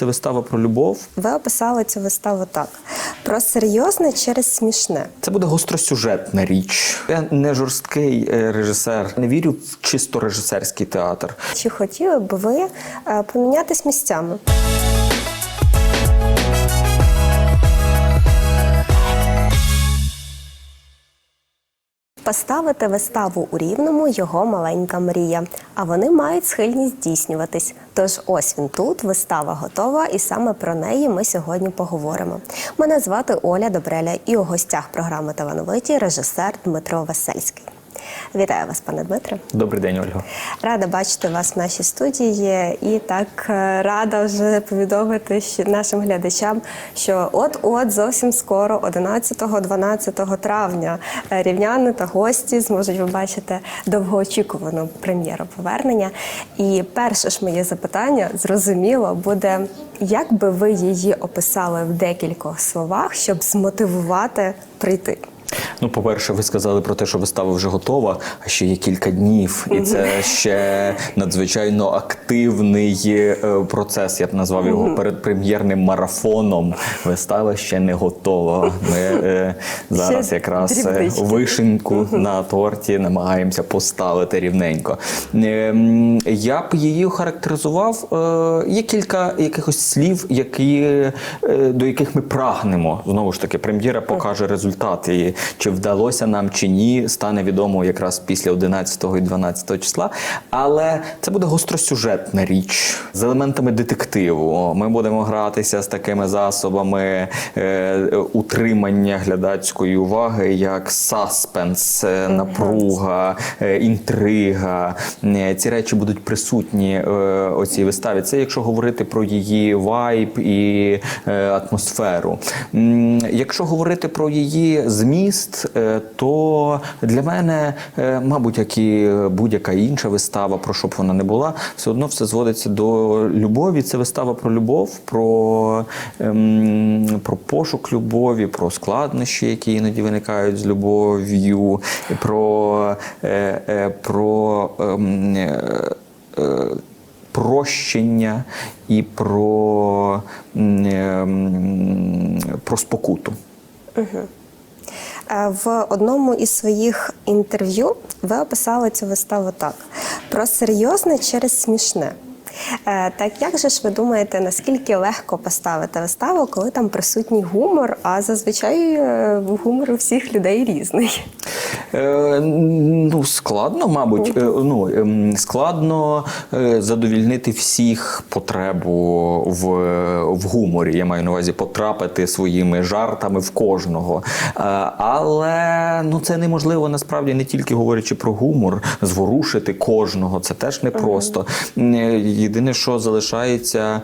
це вистава про любов. Ви описали цю виставу так: про серйозне через смішне. Це буде гостросюжетна річ. Я не жорсткий е, режисер, не вірю в чисто режисерський театр. Чи хотіли б ви е, помінятись місцями? Поставити виставу у рівному його маленька мрія. А вони мають схильність здійснюватись. Тож ось він тут, вистава готова, і саме про неї ми сьогодні поговоримо. Мене звати Оля Добреля, і у гостях програми Талановиті режисер Дмитро Весельський. Вітаю вас, пане Дмитре. Добрий день, Ольга. Рада бачити вас в нашій студії і так е, рада вже повідомити нашим глядачам, що от-от зовсім скоро, 11-12 травня, е, рівняни та гості зможуть побачити довгоочікувану прем'єру повернення. І перше ж моє запитання зрозуміло буде, як би ви її описали в декількох словах, щоб змотивувати прийти. Ну, по-перше, ви сказали про те, що вистава вже готова, а ще є кілька днів, і це ще надзвичайно активний е, процес. Я б назвав його передпрем'єрним марафоном. Вистава ще не готова. Ми е, зараз Ще якраз е, дрібнички. вишеньку на торті намагаємося поставити рівненько. Е, Я б її охарактеризував. е, Є кілька якихось слів, які, е, до яких ми прагнемо. Знову ж таки, прем'єра покаже результат. І чи вдалося нам чи ні, стане відомо якраз після 11 і 12 числа. Але це буде гостросюжетна річ з елементами детективу. Ми будемо гратися з такими засобами е, утримання глядацької уваги, як саспенс, е, напруга, е, інтрига. Е, Ці речі будуть присутні е, у цій виставі. Це якщо говорити про її вайб і е, атмосферу. Якщо говорити про її зміст, е, то для мене, е, мабуть, як і будь-яка інша вистава, про що б вона не була, все одно все зводиться до любові. Це вистава про любов, про, ем, про пошук любові, про складнощі, які іноді виникають з любов'ю, про, е, е, про ем, е, е, прощення і про, ем, про спокуту. Е, В одному із своїх інтерв'ю ви описали цю виставу так: про серйозне через смішне. Е, Так як же ж ви думаєте, наскільки легко поставити виставу, коли там присутній гумор, а зазвичай е, гумор у всіх людей різний? Е, ну, складно, мабуть. Е, ну, ем, складно задовільнити всіх потребу в, в гуморі. Я маю на увазі потрапити своїми жартами в кожного. Е, але ну, це неможливо насправді не тільки говорячи про гумор, зворушити кожного. Це теж непросто. Е, Єдине, що залишається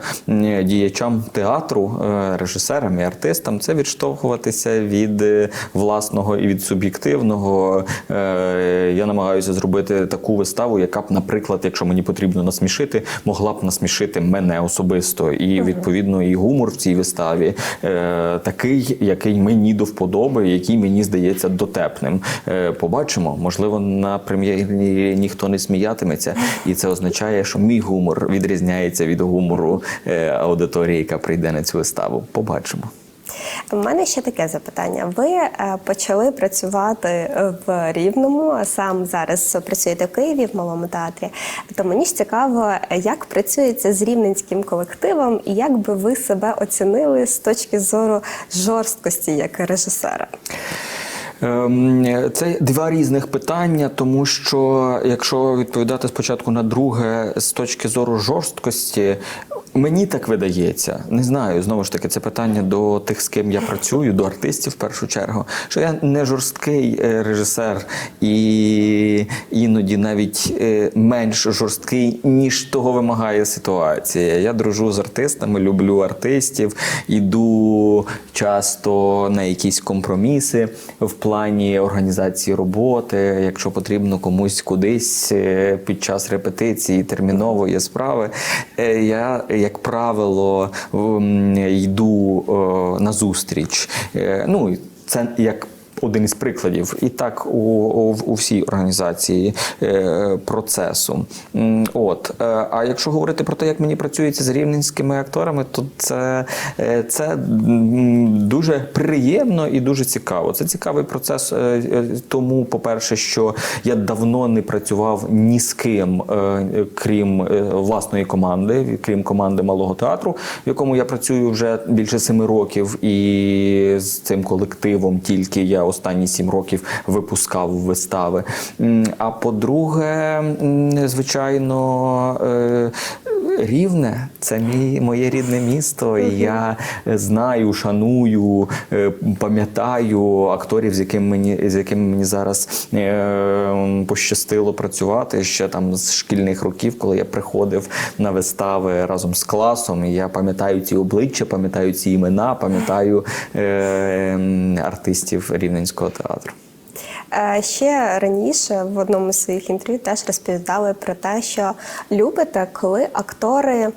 діячам театру, е, режисерам і артистам, це відштовхуватися від е, власного і від суб'єктивного. Е, Я намагаюся зробити таку виставу, яка б, наприклад, якщо мені потрібно насмішити, могла б насмішити мене особисто. І відповідно і гумор в цій виставі такий, який мені до вподоби, який мені здається дотепним. Побачимо, можливо, на прем'єрі ніхто не сміятиметься, і це означає, що мій гумор відрізняється від гумору е, аудиторії, яка прийде на цю виставу. Побачимо. У мене ще таке запитання. Ви е, почали працювати е, в Рівному, а сам зараз працюєте в Києві в малому театрі. То мені ж цікаво, як працюється з рівненським колективом, і як би ви себе оцінили з точки зору жорсткості як режисера? Ем, Це два різних питання, тому що якщо відповідати спочатку на друге з точки зору жорсткості, мені так видається, не знаю. Знову ж таки, це питання до тих, з ким я працюю, до артистів в першу чергу. Що я не жорсткий е, режисер і іноді навіть е, менш жорсткий, ніж того вимагає ситуація. Я дружу з артистами, люблю артистів, іду часто на якісь компроміси в плані організації роботи, якщо потрібно комусь кудись е, під час репетиції термінової справи. Е, Я, як правило, йду е, на зустріч. Ну, це як один із прикладів. І так у, у, у всій організації е, процесу. От. Е, а якщо говорити про те, як мені працюється з рівненськими акторами, то це, е, це дуже приємно і дуже цікаво. Це цікавий процес, е, тому, по-перше, що я давно не працював ні з ким, крім власної команди, крім команди малого театру, в якому я працюю вже більше семи років, і з цим колективом тільки я останні сім років випускав вистави. А по-друге, звичайно. е, Рівне це мій моє рідне місто, і я знаю, шаную, е, пам'ятаю акторів, з якими мені з якими мені зараз е, пощастило працювати ще там з шкільних років, коли я приходив на вистави разом з класом. І я пам'ятаю ці обличчя, пам'ятаю ці імена, пам'ятаю е, артистів рівненського театру. Е, Ще раніше в одному з своїх інтерв'ю теж розповідали про те, що любите, коли актори.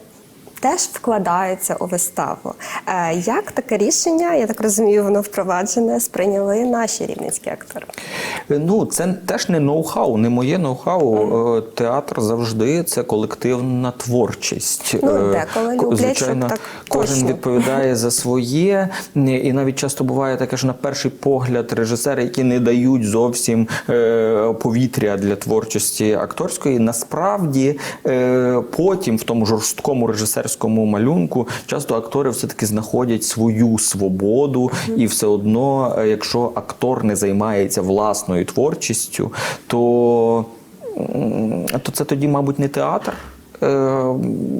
Теж вкладаються у виставу. Е, Як таке рішення, я так розумію, воно впроваджене, сприйняли наші рівненські актори? Ну, це теж не ноу-хау, не моє ноу-хау. Е, Театр завжди це колективна творчість. Ну, Е, деколи люблять, Звичайно, щоб так кожен точно. відповідає за своє, і навіть часто буває таке, що на перший погляд режисери, які не дають зовсім е, повітря для творчості акторської, насправді е, потім в тому жорсткому режисерському малюнку часто актори все-таки знаходять свою свободу, і все одно, е, якщо актор не займається власною творчістю, то, то це тоді, мабуть, не театр. Е,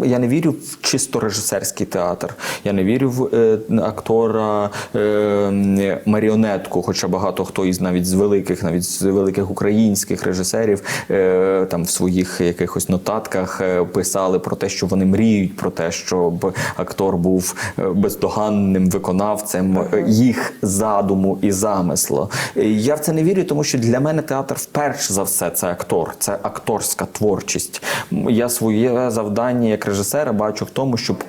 Я не вірю в чисто режисерський театр. Я не вірю в е, актора е, маріонетку, хоча багато хто із навіть з великих, навіть з великих українських режисерів там в своїх якихось нотатках писали про те, що вони мріють про те, щоб актор був бездоганним виконавцем їх задуму і замислу. Я в це не вірю, тому що для мене театр вперше за все це актор, це акторська творчість. Я своє завдання як режисера бачу в тому, щоб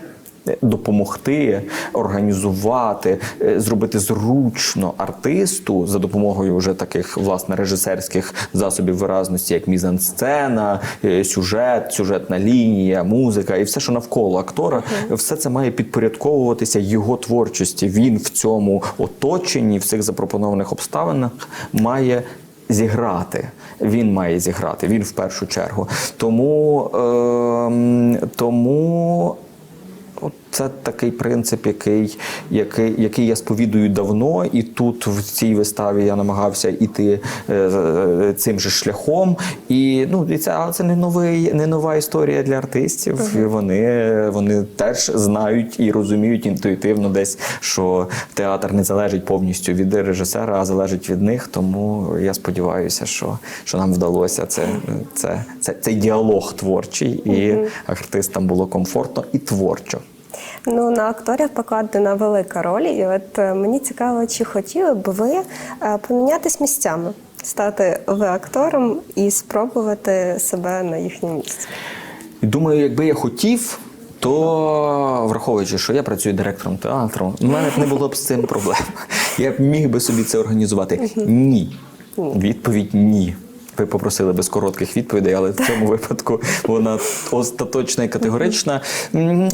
допомогти організувати, е, зробити зручно артисту за допомогою вже таких власне режисерських засобів виразності, як мізансцена, е, сюжет, сюжетна лінія, музика і все, що навколо актора, все це має підпорядковуватися його творчості. Він в цьому оточенні, в цих запропонованих обставинах має. Зіграти він має зіграти. Він в першу чергу. Тому, е, тому От Це такий принцип, який, який, який я сповідую давно, і тут в цій виставі я намагався іти е, е, цим же шляхом. І ну і це, але це не новий, не нова історія для артистів. І Вони, вони теж знають і розуміють інтуїтивно десь, що театр не залежить повністю від режисера, а залежить від них. Тому я сподіваюся, що, що нам вдалося це, це, це, цей діалог творчий, і артистам було комфортно і творчо. Ну на акторів покладена велика роль, і от е, мені цікаво, чи хотіли б ви е, помінятись місцями, стати ви актором і спробувати себе на їхньому місці. Думаю, якби я хотів, то враховуючи, що я працюю директором театру, у мене б не було б з цим проблем. Я б міг би собі це організувати. Ні. Відповідь ні. Ви попросили без коротких відповідей, але в цьому випадку вона остаточна і категорична.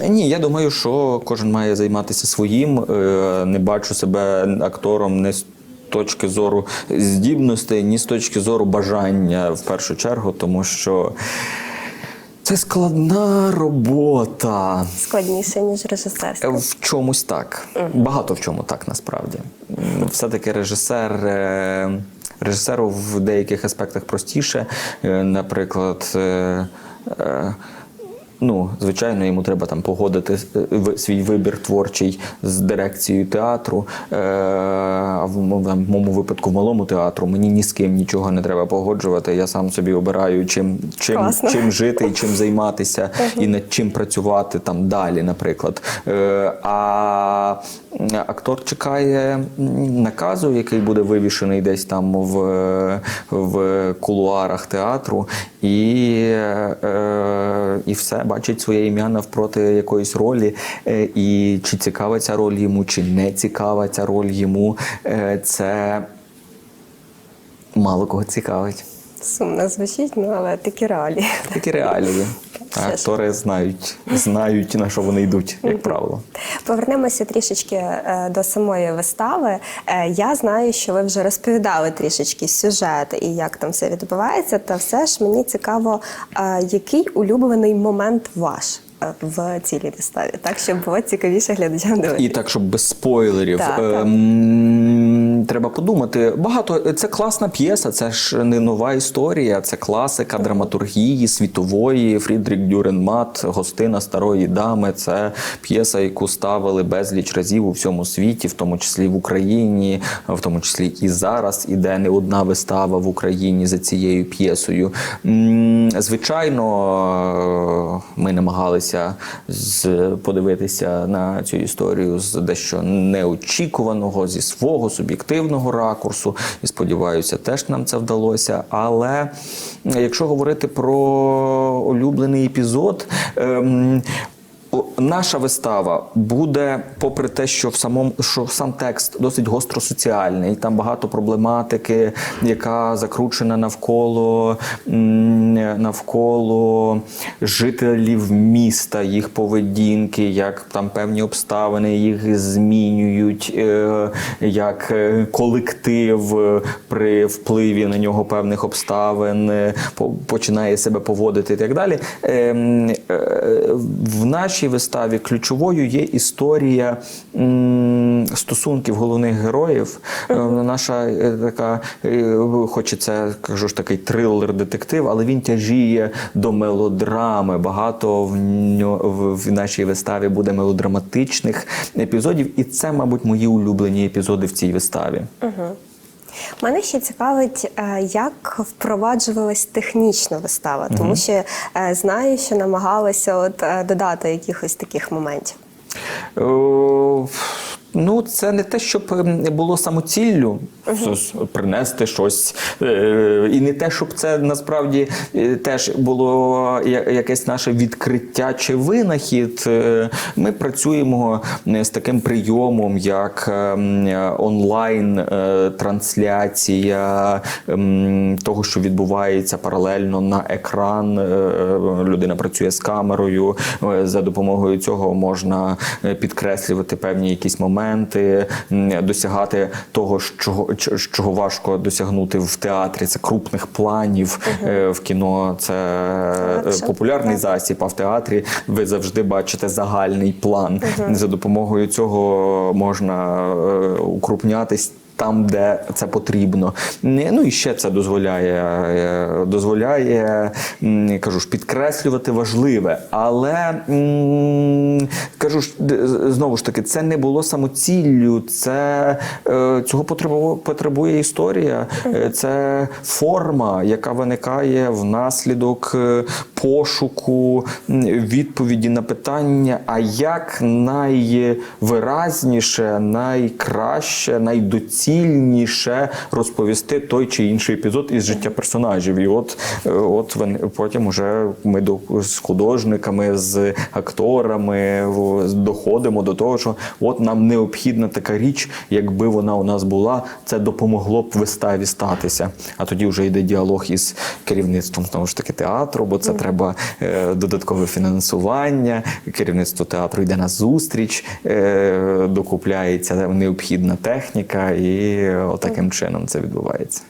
Ні, я думаю, що кожен має займатися своїм. Е, Не бачу себе актором не з точки зору здібностей, ні з точки зору бажання в першу чергу, тому що. Це складна робота. Складніше ніж режисерська. В чомусь так. Багато в чому так насправді. Все-таки режисер. Режисеру в деяких аспектах простіше. Е, Наприклад, е, е, ну, звичайно, йому треба там погодити е, свій вибір творчий з дирекцією театру. Е, А в моєму випадку, в малому театру, мені ні з ким нічого не треба погоджувати. Я сам собі обираю, чим, чим, Класно. чим жити і чим займатися, і над чим працювати там далі, наприклад. Е, А актор чекає наказу, який буде вивішений десь там в, в кулуарах театру, і, і все бачить своє ім'я навпроти якоїсь ролі, е, і чи цікава ця роль йому, чи не цікава ця роль йому, е, це мало кого цікавить. Сумно звучить, ну але такі реалії. Такі реалії. А актори знають, знають, на що вони йдуть, як правило. Повернемося трішечки е, до самої вистави. Е, Я знаю, що ви вже розповідали трішечки сюжет і як там все відбувається. Та все ж мені цікаво, е, який улюблений момент ваш в цілій виставі, так щоб було цікавіше глядачам дивитися. І так, щоб без спойлерів. Так, так. Треба подумати. Багато це класна п'єса, це ж не нова історія, це класика драматургії світової. Фрідрік Дюренмат, гостина старої дами. Це п'єса, яку ставили безліч разів у всьому світі, в тому числі в Україні, в тому числі і зараз іде не одна вистава в Україні за цією п'єсою. Звичайно, ми намагалися подивитися на цю історію з дещо неочікуваного, зі свого суб'єктивного ракурсу. І сподіваюся, теж нам це вдалося. Але якщо говорити про улюблений епізод. Наша вистава буде, попри те, що в самому що сам текст досить гостросоціальний, там багато проблематики, яка закручена навколо навколо жителів міста, їх поведінки, як там певні обставини їх змінюють, е, як е, колектив е, при впливі на нього певних обставин починає себе поводити і так далі. Ем, В нашій виставі ключовою є історія стосунків головних героїв. Е, Наша е, така, хоч і це кажу ж такий трилер-детектив, але він тяжіє до мелодрами. Багато в, в нашій виставі буде мелодраматичних епізодів, і це, мабуть, мої улюблені епізоди в цій виставі. Мене ще цікавить, е, як впроваджувалась технічна вистава, тому що е, знаю, що намагалися от е, додати якихось таких моментів. Е, Ну, це не те, щоб ем, було самоціллю с- принести щось, е, і не те, щоб це насправді е, теж було якесь наше відкриття чи винахід. Е, Ми працюємо е, з таким прийомом, як ем, онлайн е, трансляція ем, того, що відбувається паралельно на екран. Е, Людина працює з камерою. Е, За допомогою цього можна е, підкреслювати певні якісь моменти, м, досягати того, чого, чого важко досягнути в театрі. Це крупних планів. угу. В кіно це е, популярний так. засіб, а в театрі ви завжди бачите загальний план. За допомогою цього можна е, укрупнятись. Там, де це потрібно, ну і ще це дозволяє, е, дозволяє кажу ж, підкреслювати важливе. Але кажу ж, знову ж таки, це не було самоціллю, це е, цього потребує, історія, Е, це форма, яка виникає внаслідок пошуку відповіді на питання, а як найвиразніше, найкраще, найдоцільніше розповісти той чи інший епізод із життя персонажів. І от, е, от потім уже ми до, з художниками, з акторами доходимо до того, що от нам необхідна така річ, якби вона у нас була, це допомогло б виставі статися. А тоді вже йде діалог із керівництвом знову ж таки театру, бо це треба е, додаткове фінансування. Керівництво театру йде на зустріч, е, докупляється необхідна техніка, і отаким чином це відбувається.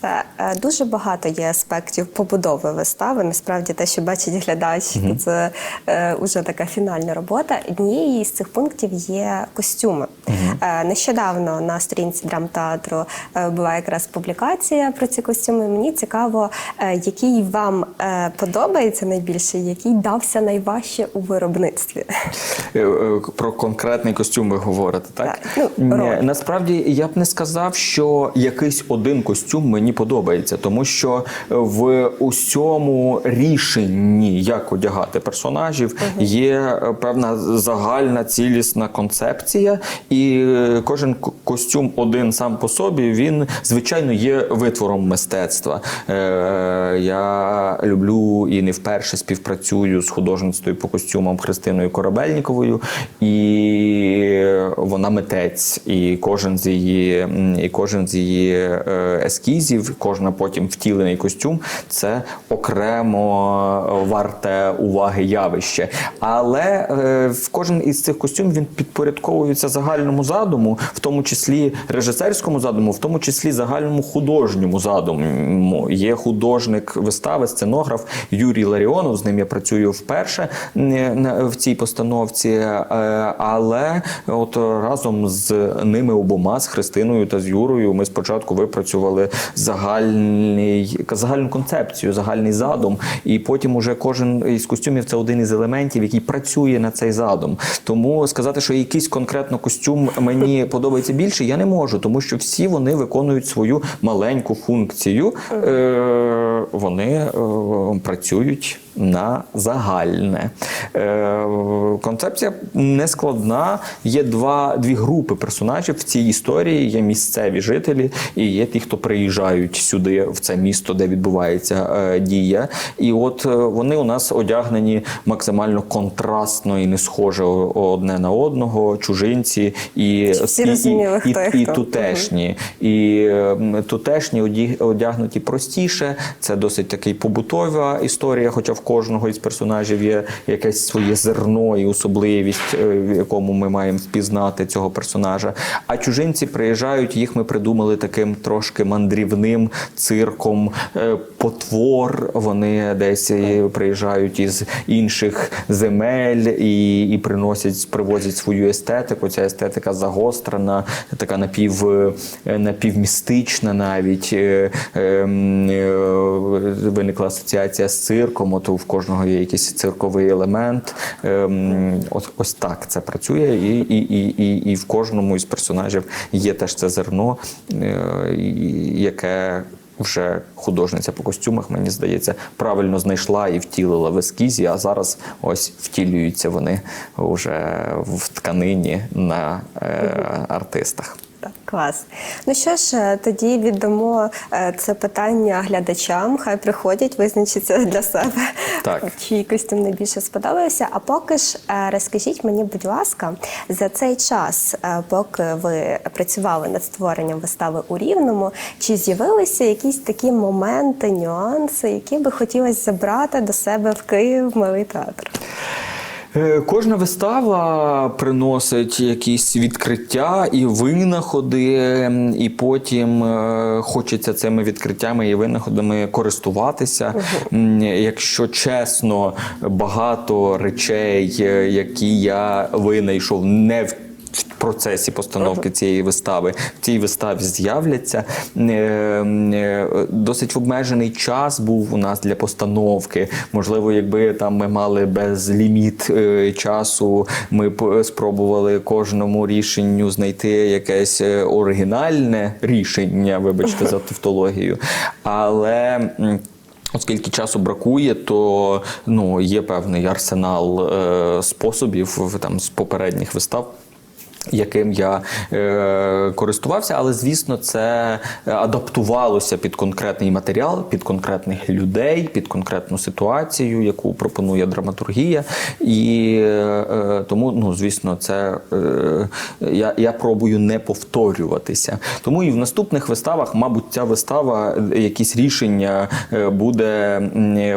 Та, е, Дуже багато є аспектів побудови вистави. Насправді, те, що бачить глядач, то це е, уже така фінальна робота. Однією з цих пунктів є костюми. Е, нещодавно на сторінці драмтеатру е, була якраз публікація про ці костюми. Мені цікаво, е, який вам е, подобається найбільше, який дався найважче у виробництві. Е, е, Про конкретний костюм ви говорите, так? Так, ну, Ні, насправді я б не сказав, що якийсь один костюм мені подобається, тому що в усьому рішенні, як одягати персонажів, є е, певна загальна цілісна концепція, і е, кожен костюм один сам по собі, він звичайно є витвором мистецтва. Е, Я люблю і не вперше співпрацюю з художництвою по костюмам Христиною Корабельніковою. І вона митець, і кожен з її і кожен з її е, ескізів, кожна потім втілений костюм це окремо варте уваги явище. Але е, в кожен із цих костюмів він підпорядковується загальному задуму, в тому числі режисерському задуму, в тому числі загальному художньому задуму. Є художник вистави, сценограф Юрій Ларіонов. З ним я працюю вперше е, в цій постановці. е, Але от разом з ними обома, з Христиною та з Юрою, ми спочатку випрацювали загальний загальну концепцію, загальний задум, і потім уже кожен із костюмів це один із елементів, який працює на цей задум. Тому сказати, що якийсь конкретно костюм мені подобається більше, я не можу, тому що всі вони виконують свою маленьку функцію. Е, вони е, працюють на загальне. Е, концепція не складна. Є два, дві групи персонажів в цій історії. Є місцеві жителі, і є ті, хто приїжджають сюди, в це місто, де відбувається е, дія. І от е, вони у нас одягнені максимально контрастно і не схоже одне на одного, чужинці і, всі і, і, і, хто і і тутешні. І тутешні одягнуті простіше. Це досить такий побутова історія, хоча в кожного із персонажів є якесь своє зерно і особливість, е, в якому ми маємо впізнати цього персонажа. А чужинці приїжджають, їх ми придумали таким трошки мандрівним цирком е, потвор. Вони десь е, приїжджають із інших земель і, і приносять, привозять свою естетику. Ця естетика загострена, така напів, напівмістична навіть. Ем, Виникла асоціація з цирком, от в кожного є якийсь цирковий елемент. Ем, Ось, ось так це працює, і, і, і, і, і в кожному із персонажів є теж це зерно, е, яке вже художниця по костюмах, мені здається, правильно знайшла і втілила в ескізі, а зараз ось втілюються вони вже в тканині на е, артистах. Так, клас. Ну що ж, е, тоді віддамо е, це питання глядачам. Хай приходять, визначаться для себе, Так. чий костюм найбільше сподобався. А поки ж е, розкажіть мені, будь ласка, за цей час, поки ви працювали над створенням вистави у Рівному, чи з'явилися якісь такі моменти, нюанси, які би хотілося забрати до себе в Київ малий театр? Е, Кожна вистава приносить якісь відкриття і винаходи, і потім е, хочеться цими відкриттями і винаходами користуватися. Угу. Якщо чесно, багато речей, е, які я винайшов, не в в процесі постановки цієї вистави в цій виставі з'являться. Е, е, Досить обмежений час був у нас для постановки. Можливо, якби там ми мали безліміт е, часу, ми б спробували кожному рішенню знайти якесь оригінальне рішення, вибачте за тавтологію. Але. Оскільки часу бракує, то ну є певний арсенал е, способів там з попередніх вистав. Яким я е, користувався, але звісно, це адаптувалося під конкретний матеріал, під конкретних людей, під конкретну ситуацію, яку пропонує драматургія. І е, тому, ну звісно, це е, я, я пробую не повторюватися. Тому і в наступних виставах, мабуть, ця вистава е, якісь рішення е, буде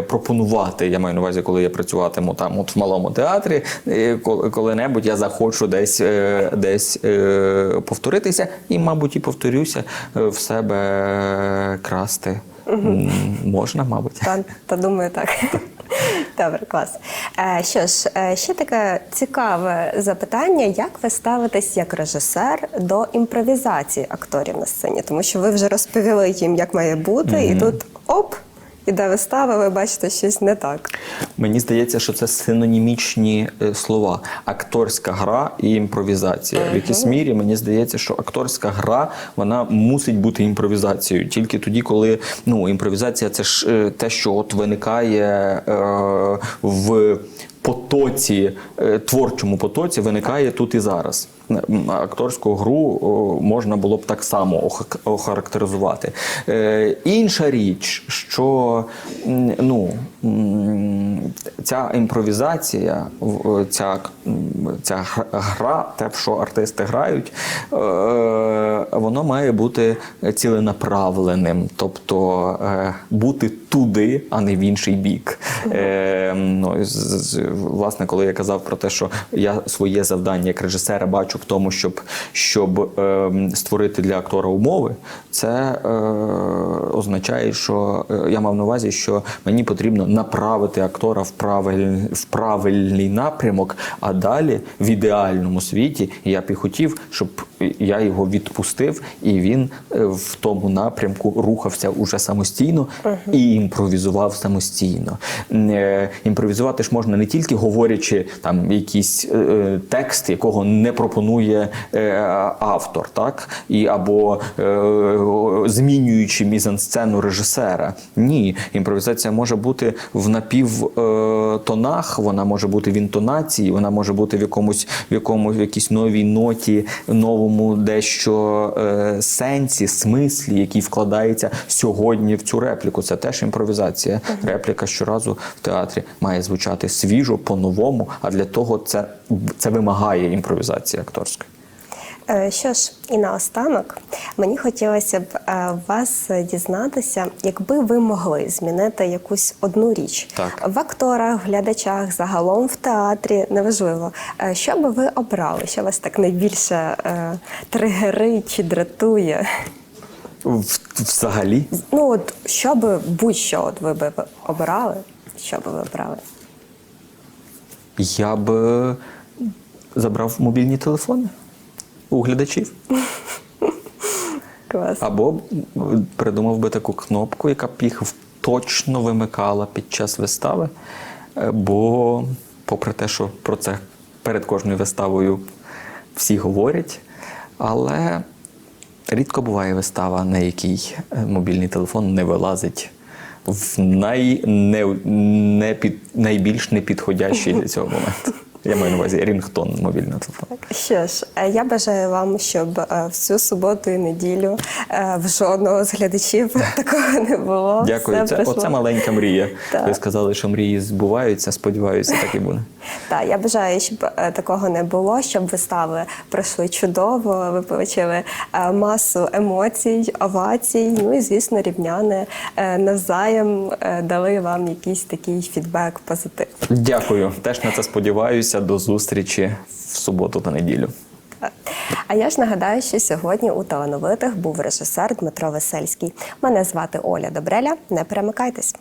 пропонувати. Я маю на увазі, коли я працюватиму там, от в малому театрі, е, коли- коли-небудь я захочу десь, е, десь е, повторитися, і, мабуть, і повторюся е, в себе красти. Можна, мабуть. Та, та думаю, так. Добре, клас. Е, що ж, ще таке цікаве запитання: як ви ставитесь як режисер до імпровізації акторів на сцені? Тому що ви вже розповіли їм, як має бути, і тут оп, іде вистава, ви бачите щось не так. Мені здається, що це синонімічні е, слова: акторська гра і імпровізація. В якійсь мірі мені здається, що акторська гра вона мусить бути імпровізацією. Тільки тоді, коли ну імпровізація це ж е, те, що от виникає е, в потоці, е, творчому потоці виникає тут і зараз. Акторську гру можна було б так само охарактеризувати. Е, Інша річ, що ну, ця імпровізація, ця, ця гра, те, в що артисти грають, е, воно має бути ціленаправленим, тобто е, бути туди, а не в інший бік. Е, ну, власне, коли я казав про те, що я своє завдання як режисера бачу в тому, щоб, щоб е, створити для актора умови, це е, означає, що е, я мав на увазі, що мені потрібно направити актора в, правиль, в правильний напрямок, а далі в ідеальному світі я б і хотів, щоб я його відпустив, і він е, в тому напрямку рухався уже самостійно і імпровізував самостійно. Е, Імпровізувати ж можна не тільки говорячи там якийсь е, е, текст, якого не пропонує е, автор, так і або е, змінюючи мізансцену режисера. Ні, імпровізація може бути в напівтонах, вона може бути в інтонації, вона може бути в якомусь в якомусь в якійсь новій ноті, новому дещо е, сенсі, смислі, який вкладається сьогодні в цю репліку. Це теж імпровізація. Репліка щоразу в театрі має звучати свіжо, по-новому. А для того це, це вимагає імпровізації акторської. Е, Що ж, і наостанок мені хотілося б е, вас дізнатися, якби ви могли змінити якусь одну річ Так. в акторах, в глядачах, загалом в театрі, неважливо. Е, Що би ви обрали? Що вас так найбільше е, тригерить чи дратує? В- Взагалі, Ну от що би будь-що от ви би обирали? Що би ви обрали? я б е, забрав мобільні телефони у глядачів. Клас. Або придумав би таку кнопку, яка б їх точно вимикала під час вистави. Е, Бо, попри те, що про це перед кожною виставою всі говорять, але рідко буває вистава, на якій е, мобільний телефон не вилазить в най, не, не під, найбільш непідходящий для цього момент. Я маю на увазі рінгтон мобільного телефону. Що ж, е, я бажаю вам, щоб е, всю суботу і неділю е, в жодного з глядачів такого не було. Дякую. Все Це, оце маленька мрія. Так. Ви сказали, що мрії збуваються. Сподіваюся, так і буде. Так, я бажаю, щоб е, такого не було, щоб вистави пройшли чудово. Ви отримали е, масу емоцій, овацій. Ну і звісно, рівняни е, навзаєм дали вам якийсь такий фідбек позитив. Дякую. Теж на це сподіваюся. До зустрічі в суботу та неділю. А я ж нагадаю, що сьогодні у талановитих був режисер Дмитро Весельський. Мене звати Оля Добреля. Не перемикайтесь.